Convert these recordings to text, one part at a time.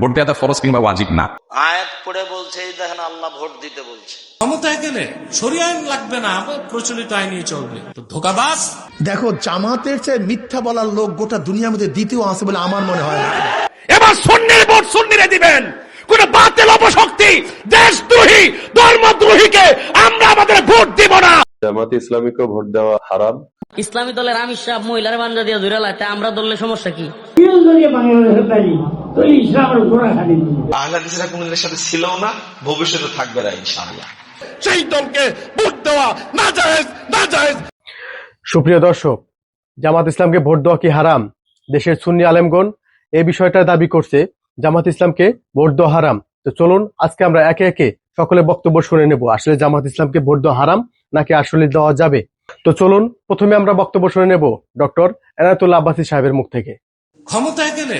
Vote দেওয়াটা ফরজ কিংবা ওয়াজিব না। আয়াত পড়ে বলছে দেখেন আল্লাহ ভোট দিতে বলছে। ক্ষমতায় গেলে সরিয়ে আইন লাগবে না প্রচলিত আইনই চলবে। তো ধোকাবাজ? দেখো জামাতের চেয়ে মিথ্যা বলার লোক গোটা দুনিয়ার মধ্যে দ্বিতীয় আছে বলে আমার মনে হয় না। এবার সন্ন্যের ভোট সন্ন্যিরে দিবেন। কোন বাতিল অপশক্তি দেশদ্রোহী ধর্মদ্রোহীকে আমরা আমাদের ভোট দিব না। জামাতে ইসলামীকে ভোট দেওয়া হারাম। ইসলামী দলের আমির সাহেব মহিলার বান্ধা দিয়ে ধরে লাইতে আমরা ধরলে সমস্যা কি? বাংলাদেশের সাথে ছিল না ভবিষ্যতে থাকবে না ইনশাআল্লাহ। সেই দলকে ভোট দেওয়া না জায়েজ না জায়েজ সুপ্রিয় দর্শক জামাত ইসলামকে ভোট দেওয়া কি হারাম? দেশের সুন্নি আলেমগণ এই বিষয়টা দাবি করছে জামাত ইসলামকে ভোট দেওয়া হারাম। তো চলুন আজকে আমরা একে একে সকলে বক্তব্য শুনে নেব। আসলে জামাত ইসলামকে ভোট দেওয়া হারাম নাকি আসলে দেওয়া যাবে? তো চলুন, প্রথমে আমরা বক্তব্য শুনে নেব ডক্টর এনায়তুল্লাহ আব্বাসী সাহেবের মুখ থেকে। ক্ষমতায় গেলে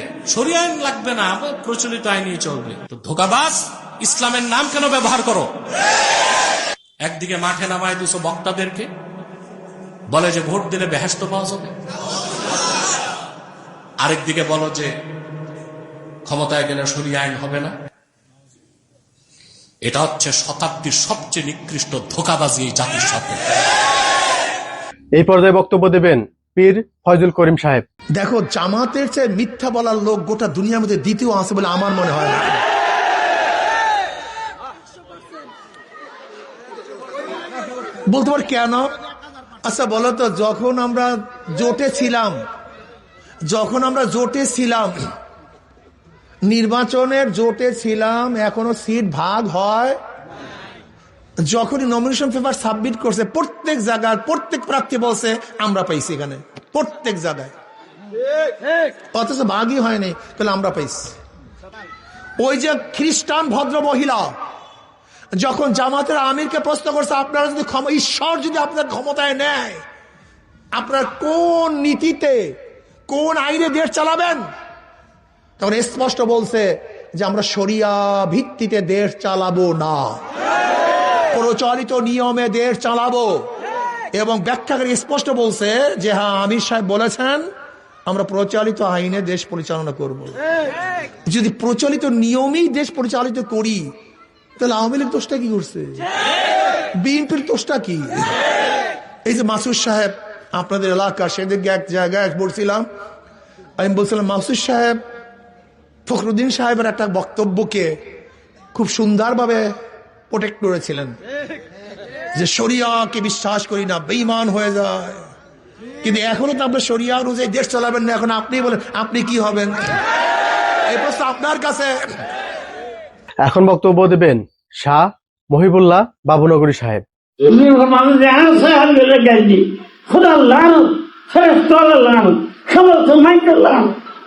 আইন লাগবে না প্রচলিত আইনই চলবে। তো ধোকাবাজ, ইসলামের নাম কেন ব্যবহার করো? একদিকে মাঠে নামায় দুশো বক্তাদেরকে, বলে যে ভোট দিলে বেহেস্ত পাওয়া যাবে। আরেকদিকে বলো যে ক্ষমতায় গেলে সরিয়ে আইন হবে না। এটা হচ্ছে শতাব্দীর সবচেয়ে নিকৃষ্ট ধোকাবাজি এই জাতির সাথে। এই পর্যায়ে বক্তব্য দেবেন পীর ফয়জুল করিম সাহেব। দেখো জামাতের চেয়ে মিথ্যা বলার লোক গোটা দুনিয়ার মধ্যে দ্বিতীয় আছে বলে আমার মনে হয় না। বলতে পার কেন? আচ্ছা বলো তো যখন আমরা জোটে ছিলাম যখন আমরা জোটে ছিলাম নির্বাচনের জোটে ছিলাম, এখনও সিট ভাগ হয়। যখনই নমিনেশন পেপার সাবমিট করছে, প্রত্যেক জায়গার প্রত্যেক প্রার্থী বলছে, আমরা পাইছি এখানে। প্রত্যেক জায়গায়। অথচ ভাগই হয়নি, তাহলে আমরা পাইছি। ওই যে খ্রিস্টান ভদ্র মহিলা, যখন জামাতের আমিরকে প্রশ্ন করছে, আপনারা যদি ঈশ্বর যদি আপনার ক্ষমতায় নেয়, আপনার কোন নীতিতে, কোন আইনে দেশ চালাবেন? তখন স্পষ্ট বলছে যে আমরা শরিয়া ভিত্তিতে দেশ চালাবো না। প্রচলিত নিয়মে দেশ চালাবো। এবং ব্যাখ্যাকারী স্পষ্ট বলছে যে হ্যাঁ আমির সাহেব বলেছেন, আমরা প্রচলিত আইনে দেশ পরিচালনা করব। যদি প্রচলিত নিয়মেই দেশ পরিচালিত করি, তাহলে আওয়ামী লীগ দোষটা কি করছে? বিএনপির দোষটা কি? এই যে মাসুদ সাহেব, আপনাদের এলাকা সেদিকে এক জায়গায় বলছিলাম, আমি বলছিলাম, মাসুদ সাহেব ফখরুদ্দিন সাহেবের একটা বক্তব্যকে খুব সুন্দরভাবে প্রোটেক্ট করেছিলেন। যে শরিয়াকে বিশ্বাস করি না বেইমান হয়ে যায়। কিন্তু এখনও তো আপনার শরিয়া অনুযায়ী দেশ চালাবেন না এখন আপনি বলেন আপনি কি হবেন? এই প্রশ্ন আপনার কাছে। এখন বক্তব্য দেবেন শাহ মহিবুল্লাহ বাবুনগরী সাহেব। লাল সমস্ত মাইকেল লাল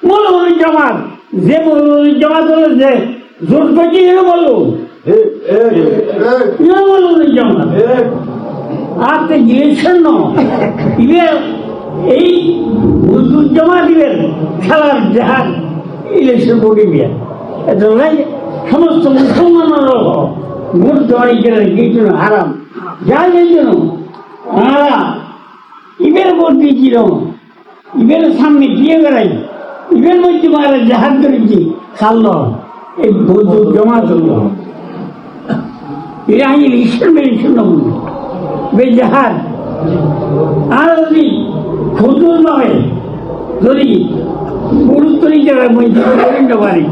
মৌলভী জামাত। যে হলো যে জোট পাকি এ বলো এ মৌলভী জামাত আপনি গিয়েছেন না। ইবে এই হুজুর জমা দিবেন খেলার জাহাজ ইলেকশন বোর্ডে বিয়ে এত নাই সমস্ত মুসলমানেরও ভোট দেওয়ার গিয়েছিল হারাম। যাই জন্য আমরা ইবের ভোট দিয়েছিল ইবের সামনে গিয়ে বেড়াই। ইবের মধ্যে মারা জাহাজ ধরেছি খাল্ল এই ভোট জমা করল এরা ইলেকশন মেরেছিল না বলে বেজাহাজ আর যদি খুদুর নয় যদি গুরুত্ব নিতে মধ্যে করতে পারি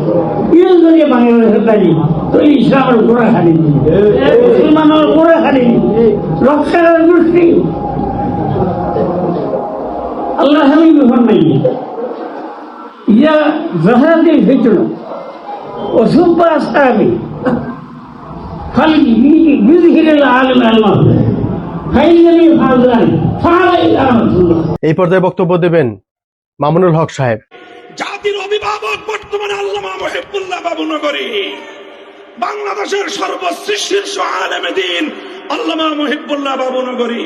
ইউজ যদি বাংলাদেশে পারি, তো ইসলামের গোড়া খালি মুসলমানের গোড়া খালি রক্ষার দৃষ্টি আল্লাহ নাই আলমা ফাইনালি ফাজলান ফালাই আলহামদুলিল্লাহ এই পর্যায়ে বক্তব্য দেবেন মামুনুল হক সাহেব। জাতির অভিভাবক বর্তমানে আল্লামা মহিবুল্লাহ বাবু নগরী বাংলাদেশের সর্বশ্রেষ্ঠ শীর্ষ আলেমে দিন আল্লামা মহিবুল্লাহ বাবু নগরী।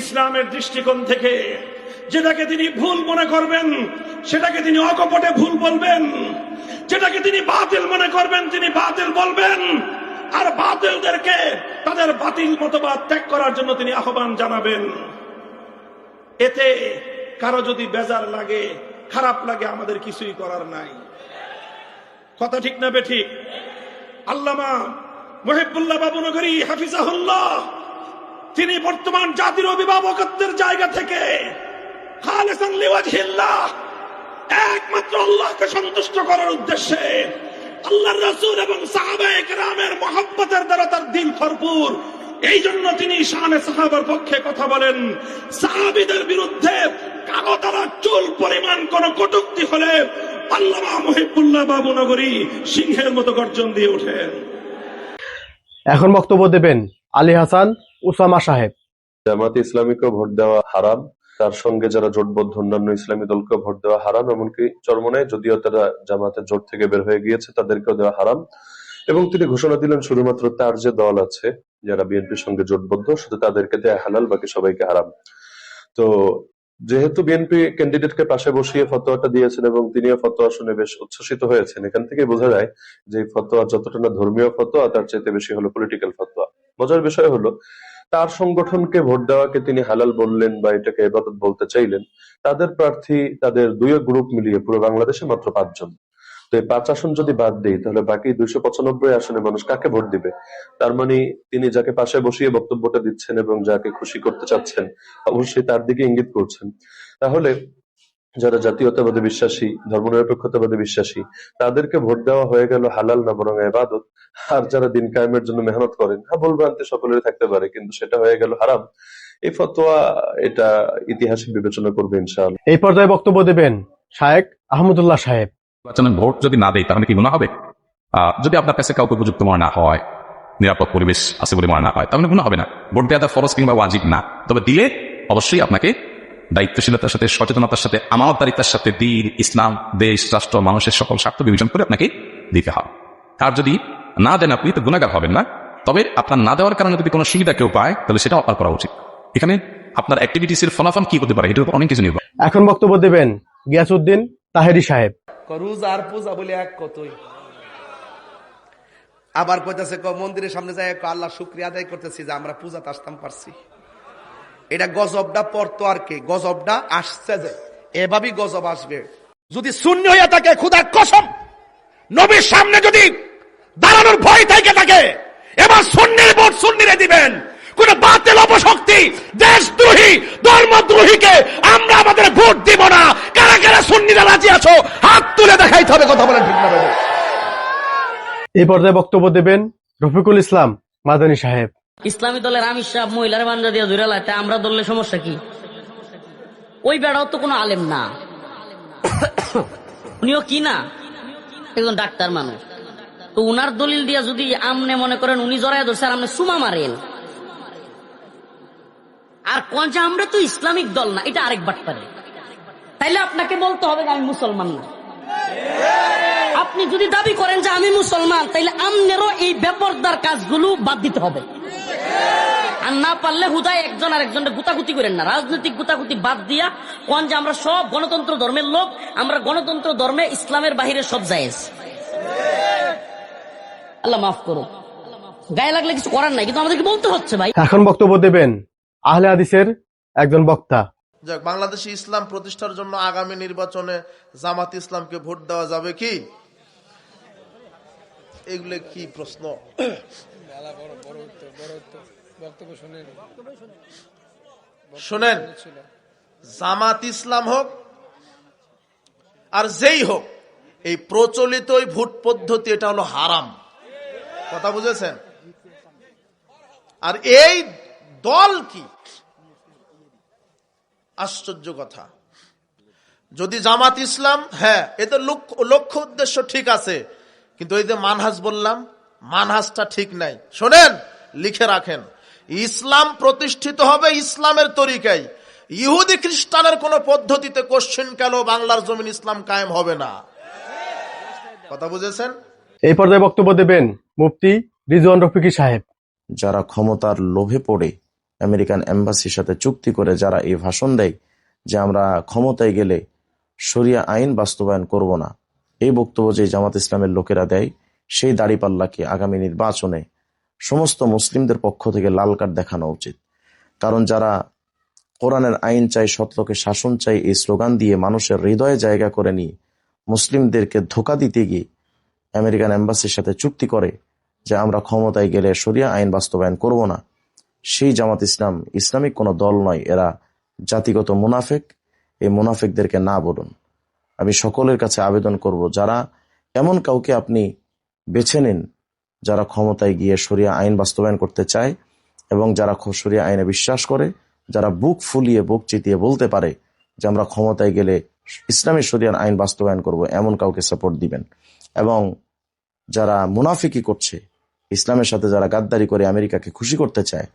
ইসলামের দৃষ্টিকোণ থেকে যেটাকে তিনি ভুল মনে করবেন, সেটাকে তিনি অকপটে ভুল বলবেন, যেটাকে তিনি বাতিল মনে করবেন, তিনি বাতিল বলবেন, আর বাতিলদেরকে তাদের বাতিল মতবাদ ত্যাগ করার জন্য তিনি আহ্বান জানাবেন। এতে কারও যদি বেজার লাগে, খারাপ লাগে, আমাদের কিছুই করার নাই। কথা ঠিক না বেঠিক আল্লামা মহিবুল্লাহ বাবু নগরী হাফিজাহুল্লাহ, তিনি বর্তমান জাতির অভিভাবকত্বের জায়গা থেকে একমাত্র আল্লাহকে সন্তুষ্ট করার উদ্দেশ্যে আল্লাহর রাসূল এবং সাহাবায়ে কেরামের দ্বারা তার দিল ভরপুর। এই জন্য তিনি শানে সাহাবার পক্ষে কথা বলেন সাহাবিদের বিরুদ্ধে কাগতারা চুল পরিমাণ কোন কটুক্তি হলে আল্লামা মহিবুল্লাহ বাবু নগরী সিংহের মতো গর্জন দিয়ে ওঠেন। এখন বক্তব্য দেবেন আলী হাসান উসামা সাহেব। জামাতে ইসলামীকেও ভোট দেওয়া হারাম। তার সঙ্গে যারা জোটবদ্ধ অন্যান্য ইসলামী দলকে ভোট দেওয়া হারাম, এমনকি চরমনায় যদিও তারা জামাতের জোট থেকে বের হয়ে গিয়েছে, তাদেরকেও দেওয়া হারাম। এবং তিনি ঘোষণা দিলেন, শুধুমাত্র তার যে দল আছে, যারা বিএনপির সঙ্গে জোটবদ্ধ, শুধু তাদেরকে দেয়া হালাল, বাকি সবাইকে হারাম। তো, যেহেতু বিএনপি ক্যান্ডিডেটকে পাশে বসিয়ে ফতোয়াটা দিয়েছেন এবং তিনিও ফতোয়া শুনে বেশ উচ্ছ্বসিত হয়েছেন, এখান থেকে বোঝা যায় যে ফতোয়া যতটা না ধর্মীয় ফতোয়া, তার চাইতে বেশি হলো পলিটিক্যাল ফতোয়া। মজার বিষয় হলো তার সংগঠনকে ভোট দেওয়াকে তিনি হালাল বললেন বা এটাকে এবাদত বলতে চাইলেন, তাদের প্রার্থী, তাদের দুই গ্রুপ মিলিয়ে পুরো বাংলাদেশে মাত্র পাঁচজন। তো এই পাঁচ আসন যদি বাদ দিই, তাহলে বাকি দুইশো পঁচানব্বই আসনে মানুষ কাকে ভোট দিবে? তার মানে তিনি যাকে পাশে বসিয়ে বক্তব্যটা দিচ্ছেন এবং যাকে খুশি করতে চাচ্ছেন, অবশ্যই তার দিকে ইঙ্গিত করছেন। তাহলে যারা জাতীয়তাবাদে বিশ্বাসী ধর্মনিরপেক্ষতাবাদে বিশ্বাসী তাদেরকে ভোট দেওয়া হয়ে গেল হালাল না বরং এবাদত। আর যারা দিন কায়েমের জন্য মেহনত করেন হ্যাঁ ভুলভ্রান্তি সকলেরই থাকতে পারে কিন্তু সেটা হয়ে গেল হারাম। এই ফতোয়া এটা ইতিহাসিক বিবেচনা করবে ইনশাআল্লাহ। এই পর্যায়ে বক্তব্য দেবেন শায়েক আহমদুল্লাহ সাহেব। নির্বাচনের ভোট যদি না দেয় তাহলে কি গুণা হবে? আহ, যদি আপনার কাছে কাউকে উপযুক্ত মনে না হয় নিরাপদ পরিবেশ আছে বলে মনে না হয় তাহলে গুণা হবে না। ভোট দেওয়া ফরজ কিংবা ওয়াজিব না। তবে দিলে অবশ্যই আপনাকে দায়িত্বশীলতার সাথে সচেতনতার সাথে আমানতদারিতার সাথে দিন ইসলাম দেশ রাষ্ট্র মানুষের সকল স্বার্থ বিবেচনা করে আপনাকে দিতে হবে আর যদি না দেন আপনি তো গুণাগার হবেন না। তবে আপনার না দেওয়ার কারণে যদি কোনো সুবিধা কেউ পায় তাহলে সেটাও আপনার করা উচিত। এখানে আপনার অ্যাক্টিভিটিসের ফলাফল কি হতে পারে এটার উপর অনেক কিছু নির্ভর এখন বক্তব্য দেবেন গিয়াসউদ্দিন তাহেরি সাহেব। রোজ আর পূজা বলে এক কতই। আবার কইতাছে ক মন্দিরের সামনে যায় আল্লাহ শুক্রিয়া আদায় করতেছি যে আমরা পূজাতে আসতাম পারছি। এটা গজবটা পড়তো আর কি, গজবটা আসছে যে, এভাবেই গজব আসবে। যদি শূন্য হইয়া থাকে, খুদার কসম, নবীর সামনে যদি দাঁড়ানোর ভয় থেকে থাকে, এবার শূন্যের ভোট শূন্যরে দিবেন। কোন বাতিল অপশক্তি, দেশদ্রোহী, ধর্মদ্রোহীকে আমরা আমাদের ভোট দিব না। কারা কারা সুন্নিরা রাজি আছো, হাত তুলে দেখাইতে হবে, কথা বলেন ঠিক না? এই পর্যায়ে বক্তব্য দেবেন রফিকুল ইসলাম, মাদানী সাহেব। ইসলামী দলের আমির সাহেব মহিলার বান্ধা দিয়ে ধরে লাইতে আমরা দললে সমস্যা কি? ওই বেড়াও তো কোনো আলেম না। উনিও কি না? একজন ডাক্তার মানুষ। তো উনার দলিল দিয়া যদি আমনে মনে করেন উনি জড়াই ধরছে আর আমনে সুমা মারেন। আর কোন যে আমরা তো ইসলামিক দল না, এটা আরেক বাটপারে। তাইলে আপনাকে বলতে হবে আমি মুসলমান না। আপনি যদি দাবি করেন যে আমি মুসলমান, তাইলে আমনেরও এই বেপরদার কাজগুলো বাদ দিতে হবে। আর না পারলে হুদায় একজন আর একজনের গুতাগুতি করেন না। রাজনৈতিক গুতাগুতি বাদ দিয়া কোন যে আমরা সব গণতন্ত্র ধর্মের লোক আমরা গণতন্ত্র ধর্মে ইসলামের বাহিরে সব জায়েজ। আল্লাহ মাফ করো গায়ে লাগলে কিছু করার নাই কিন্তু আমাদেরকে বলতে হচ্ছে ভাই। এখন বক্তব্য দেবেন আহলে হাদিসের একজন বক্তা। যাক বাংলাদেশে ইসলাম প্রতিষ্ঠার জন্য আগামী নির্বাচনে জামাত ইসলামকে ভোট দেওয়া যাবে কি? এগুলো কি প্রশ্ন? শোনেন। জামাত ইসলাম হোক আর যেই হোক এই প্রচলিত ওই ভোট পদ্ধতি এটা হলো হারাম। কথা বুঝেছেন? আর এই দল কি? আশ্চর্য কথা। যদি জামাত ইসলাম হ্যাঁ এদের লক্ষ্য লক্ষ্য উদ্দেশ্য ঠিক আছে কিন্তু এই যে মানহাজ বললাম মানহাজটা ঠিক নাই। শোনেন লিখে রাখেন। ইসলাম প্রতিষ্ঠিত হবে ইসলামের তরিকায়। ইহুদি খ্রিস্টানের কোন পদ্ধতিতে কোশ্চিন কেন বাংলার জমিন ইসলাম কায়েম হবে না? কথা বুঝেছেন? এই পর্যায়ে বক্তব্য দেবেন মুফতি রিজওয়ান রফিকি সাহেব। যারা ক্ষমতার লোভে পড়ে আমেরিকান এম্বাসির সাথে চুক্তি করে যারা এই ভাষণ দেয় যে আমরা ক্ষমতায় গেলে শরিয়া আইন বাস্তবায়ন করব না এই বক্তব্য যে জামাত ইসলামের লোকেরা দেয় সেই দাড়িপাল্লাকে আগামী নির্বাচনে সমস্ত মুসলিমদের পক্ষ থেকে লাল কার্ড দেখানো উচিত। কারণ যারা কোরআনের আইন চাই সৎলোকে শাসন চাই, এই স্লোগান দিয়ে মানুষের হৃদয়ে জায়গা করে নিয়ে মুসলিমদেরকে ধোকা দিতে গিয়ে আমেরিকান এম্বাসির সাথে চুক্তি করে যে আমরা ক্ষমতায় গেলে শরিয়া আইন বাস্তবায়ন করব না, সেই জামাত ইসলাম ইসলামিক কোনো দল নয়, এরা জাতিগত মুনাফেক। এই মুনাফেকদেরকে না বলুন। আমি সকলের কাছে আবেদন করব, যারা এমন কাউকে আপনি বেছে নিন যারা ক্ষমতায় গিয়ে শরিয়া আইন বাস্তবায়ন করতে চায় এবং যারা শরিয়া আইনে বিশ্বাস করে যারা বুক ফুলিয়ে বুক চিতিয়ে বলতে পারে যে আমরা ক্ষমতায় গেলে ইসলামী শরিয়ার আইন বাস্তবায়ন করব এমন কাউকে সাপোর্ট দিবেন। এবং যারা মুনাফিকি করছে ইসলামের সাথে যারা গাদ্দারি করে আমেরিকাকে খুশি করতে চায়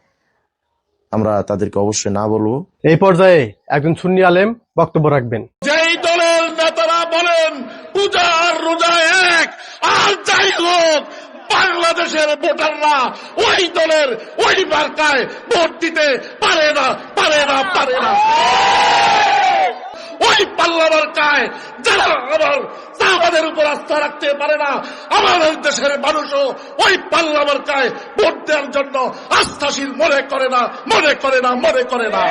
আমরা তাদেরকে অবশ্যই না বলব। এই পর্যায়ে একজন সুন্নি আলেম বক্তব্য রাখবেন। যেই দলের নেতারা বলেন পূজা আর যাই হোক বাংলাদেশের ভোটাররা ওই দলের ওই মার্কায় ভোট দিতে পারে না পারে না পারে না। ওই পাল্লা কায় যারা আমার আমাদের উপর আস্থা রাখতে পারে না, আমাদের দেশের মানুষও ওই পাল্লা কায় ভোট দেওয়ার জন্য আস্থাশীল মনে করে না, মনে করে না, মনে করে না।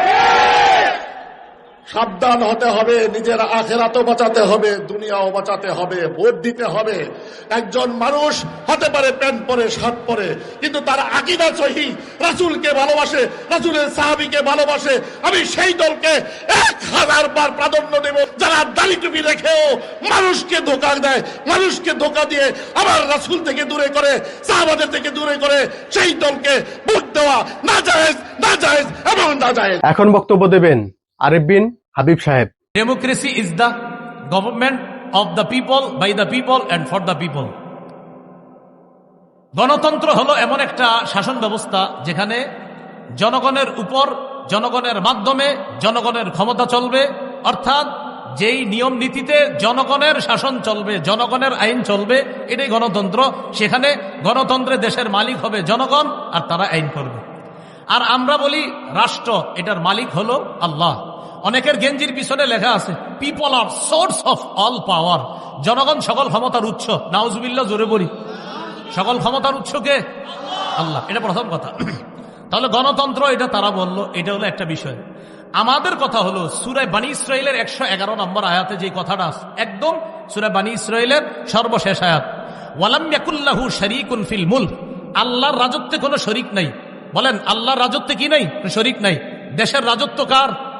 সাবধান হতে হবে, নিজের আখেরাতও বাঁচাতে হবে, দুনিয়াও বাঁচাতে হবে, ভোট দিতে হবে। একজন মানুষ হতে পারে প্যান্ট পরে, শার্ট পরে, কিন্তু তার আকিদা সহি। রাসুলকে ভালোবাসে, রাসুলের সাহাবিকে ভালোবাসে। আমি সেই দলকে এক হাজার বার প্রাধান্য দেব। যারা দাড়ি টুপি রেখেও মানুষকে ধোকা দেয়, মানুষকে ধোকা দিয়ে আবার রাসুল থেকে দূরে করে, সাহাবাদের থেকে দূরে করে, সেই দলকে ভোট দেওয়া না জায়েজ না জায়েজ এবং না জায়েজ এখন বক্তব্য দেবেন আরিফ বিন হাবিব সাহেব। Democracy is the government of the people by the people and for the people গণতন্ত্র হলো এমন একটা শাসন ব্যবস্থা যেখানে জনগণের উপর, জনগণের মাধ্যমে জনগণের ক্ষমতা চলবে, অর্থাৎ যেই নিয়ম নীতিতে জনগণের শাসন চলবে, জনগণের আইন চলবে, এটাই গণতন্ত্র। সেখানে গণতন্ত্রে দেশের মালিক হবে জনগণ আর তারা আইন করবে। আর আমরা বলি রাষ্ট্র, এটার মালিক হলো আল্লাহ। অনেকের গেঞ্জির পিছনে লেখা আছে people are source of all power জনগণ সকল ক্ষমতার উৎস। নাউজুবিল্লা জোরে বলি। সকল ক্ষমতার উৎস কে? আল্লাহ। এটা প্রথম কথা। তাহলে গণতন্ত্র, এটা তারা বলল, এটা হলো একটা বিষয়। আমাদের কথা হলো, সুরায় বানী ইসরায়েলের একশো এগারো নম্বর আয়াতে যে কথাটা একদম সুরায় বানী ইসরায়েলের সর্বশেষ আয়াত। ওয়ালাম ইয়াকুল্লাহু শরীকুন ফিল মুলক। আল্লাহর রাজত্বে কোনো শরিক নাই। বলেন, আল্লাহর রাজত্বে কি নাই? শরিক নাই। দেশের রাজত্ব কার?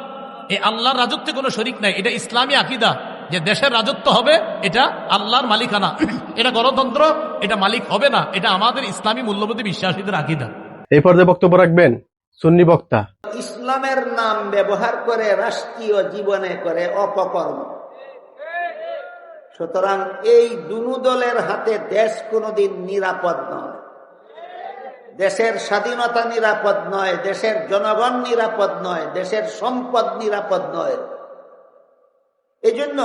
এই আল্লাহর রাজত্বে কোনো শরিক নাই। এটা ইসলামী আকিদা যে দেশের রাজত্ব হবে এটা আল্লাহর মালিকানা। এটা গণতন্ত্র এটা মালিক হবে না। এটা আমাদের ইসলামী মূল্যবোধী বিশ্বাসীদের আকিদা। এই পর্যায়ে বক্তব্য রাখবেন সুন্নি বক্তা। ইসলামের নাম ব্যবহার করে রাষ্ট্রীয় জীবনে করে অপকর্ম। সুতরাং এই দুনু দলের হাতে দেশ কোনোদিন নিরাপদ নয়। দেশের স্বাধীনতা নিরাপদ নয়, দেশের জনগণ নিরাপদ নয়, দেশের সম্পদ নিরাপদ নয়। এজন্য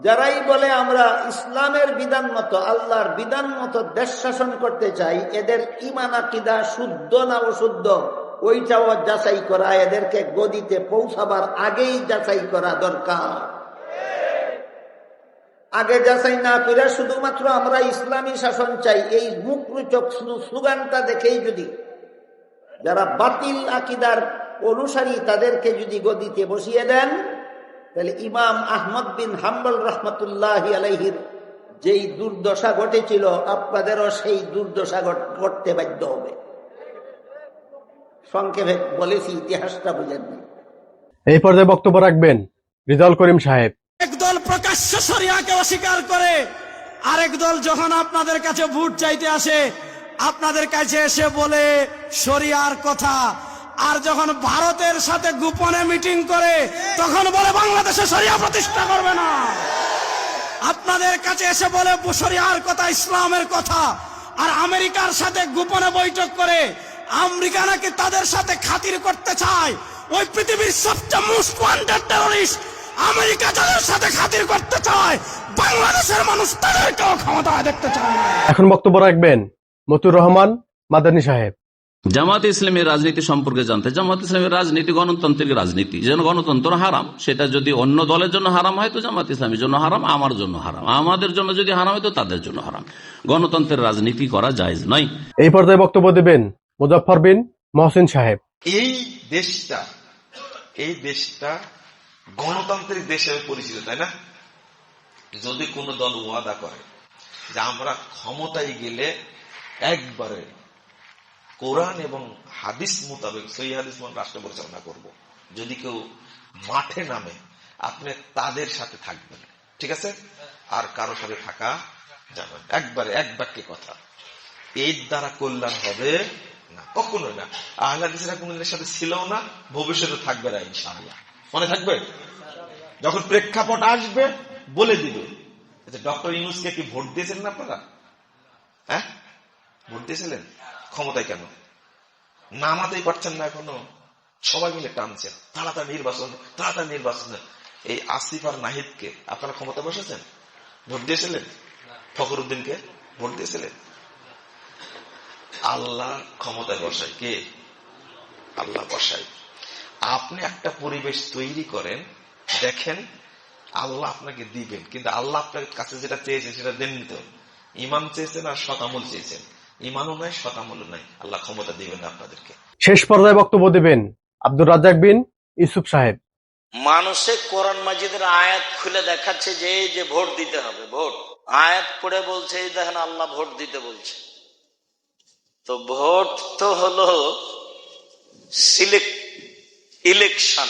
যারাই বলে আমরা ইসলামের বিধান মতো, আল্লাহর বিধান মতো দেশ শাসন করতে চাই, এদের ইমান আকিদা শুদ্ধ না অশুদ্ধ, ওইটাও যাচাই করা, এদেরকে গদিতে পৌঁছাবার আগেই যাচাই করা দরকার। আগে যাচাই না করে শুধুমাত্র আমরা ইসলামী শাসন চাই, এই মুখরুচক স্লোগানটা দেখেই যদি যারা বাতিল আকিদার অনুসারী তাদেরকে যদি গদিতে বসিয়ে দেন, তাহলে ইমাম আহমদ বিন হাম্বল রহমতুল্লাহ আলহির যেই দুর্দশা ঘটেছিল, আপনাদেরও সেই দুর্দশা ঘটতে বাধ্য হবে। সংক্ষেপে বলেছি, ইতিহাসটা বুঝেননি এই পর্যায়ে বক্তব্য রাখবেন রিজাল করিম সাহেব। প্রকাশ্য সরিয়াকে অস্বীকার করে আরেক দল যখন আপনাদের কাছে ভোট চাইতে আসে, আপনাদের কাছে এসে বলে, শরিয়ার কথা। আর যখন ভারতের সাথে গোপনে মিটিং করে, তখন বলে, বাংলাদেশে সরিয়া প্রতিষ্ঠা করবে না। আপনাদের কাছে এসে বলে, শরিয়ার কথা, ইসলামের কথা। আর আমেরিকার সাথে গোপনে বৈঠক করে, আমেরিকা নাকি তাদের সাথে খাতির করতে চায়? ওই পৃথিবীর সবচেয়ে মোস্ট টেরোরিস্ট আমেরিকা যাদের সাথে খাতির করতে চায় বাংলাদেশের মানুষ তাদেরকেও ক্ষমতায় দেখতে চায়। এখন বক্তব্য রাখবেন মতুর রহমান মাদানী সাহেব। জামাত ইসলামের রাজনীতি সম্পর্কে জানতে জামাত ইসলামের রাজনীতি গণতান্ত্রিক রাজনীতি। যেন গণতন্ত্র হারাম সেটা যদি অন্য দলের জন্য হারাম হয় তো জামাত ইসলামের জন্য হারাম আমার জন্য হারাম। আমাদের জন্য যদি হারাম হয় তো তাদের জন্য হারাম। গণতন্ত্রের রাজনীতি করা যায় নয়। এই পর্যায়ে বক্তব্য দেবেন মুজফর বিন মহসিন সাহেব। এই দেশটা এই দেশটা গণতান্ত্রিক দেশ হিসেবে পরিচিত, তাই না? যদি কোন দল ওয়াদা করে যে আমরা ক্ষমতায় গেলে একবারে কোরআন এবং হাদিস মোতাবেক সই হাদিস রাষ্ট্র পরিচালনা করব। যদি কেউ মাঠে নামে, আপনি তাদের সাথে থাকবেন, ঠিক আছে? আর কারও সাথে থাকা যাবে একবারে এক বাক্যে কথা। এর দ্বারা কল্যাণ হবে না। কখনোই না। আহলাদিসরা কোনদিনের সাথে ছিল না, ভবিষ্যতে থাকবে না, ইনশাআল্লাহ। মনে থাকবে? যখন প্রেক্ষাপট আসবে, বলে দিবে। ডক্টর ইউনুসকে কি ভোট দিয়েছিলেন আপনারা? হ্যাঁ? ভোট দিয়েছিলেন? ক্ষমতায় কেন? নামাতেই পারছেন না এখনও। সবাই মিলে টানছেন। তাড়াতাড়ি নির্বাচন তাড়াতাড়ি নির্বাচন। এই আসিফ আর নাহিদকে আপনারা ক্ষমতা বসেছেন? ভোট দিয়েছিলেন? ফখরুদ্দিনকে ভোট দিয়েছিলেন? আল্লাহ ক্ষমতায় বসায় কে? আল্লাহ বসায়। আপনি একটা পরিবেশ তৈরি করেন দেখেন আল্লাহ আপনাকে দিবেন কিন্তু আল্লাহ আপনার কাছে যেটা চেয়েছেন সেটা দেননি তো। ইমান চেয়েছেন আর শতামূল চেয়েছেন। ইমানও নাই শতামূলও নাই। আল্লাহ ক্ষমতা দিবেন না আপনাদেরকে। শেষ পর্যায়ে বক্তব্য দেবেন আব্দুর রাজ্জাক বিন ইউসুফ সাহেব। মানুষে কোরআন মাজিদের আয়াত খুলে দেখাচ্ছে যে এই যে ভোট দিতে হবে ভোট। আয়াত পড়ে বলছে এই দেখেন আল্লাহ ভোট দিতে বলছে। তো ভোট তো হলো সিলেক্ট ইলেকশন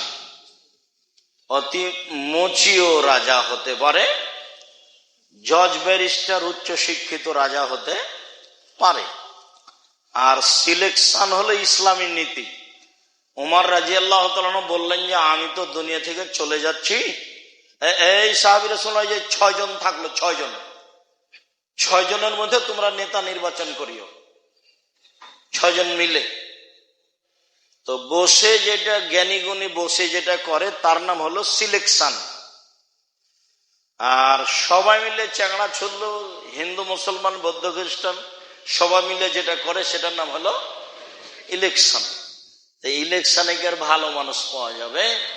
অতি মুচিও রাজা হতে পারে জজ ব্যারিস্টার উচ্চ শিক্ষিত রাজা হতে পারে। আর সিলেকশন হলো ইসলামী নীতি। উমার রাজি আল্লাহ বললেন যে, আমি তো দুনিয়া থেকে চলে যাচ্ছি। এই সাহাবির সময় যে, ছয় জন থাকল, ছয় জন। ছয় জনের মধ্যে তোমরা নেতা নির্বাচন করিও। ছয়জন মিলে। তো বসে যেটা জ্ঞানীগুণী বসে যেটা করে, তার নাম হলো সিলেকশন। আর সবাই মিলে চ্যাংড়া ছুড়লো, হিন্দু, মুসলমান, বৌদ্ধ, খ্রিস্টান, সবাই মিলে যেটা করে, সেটার নাম হলো ইলেকশন। ইলেকশনে কি আর ভালো মানুষ পাওয়া যাবে?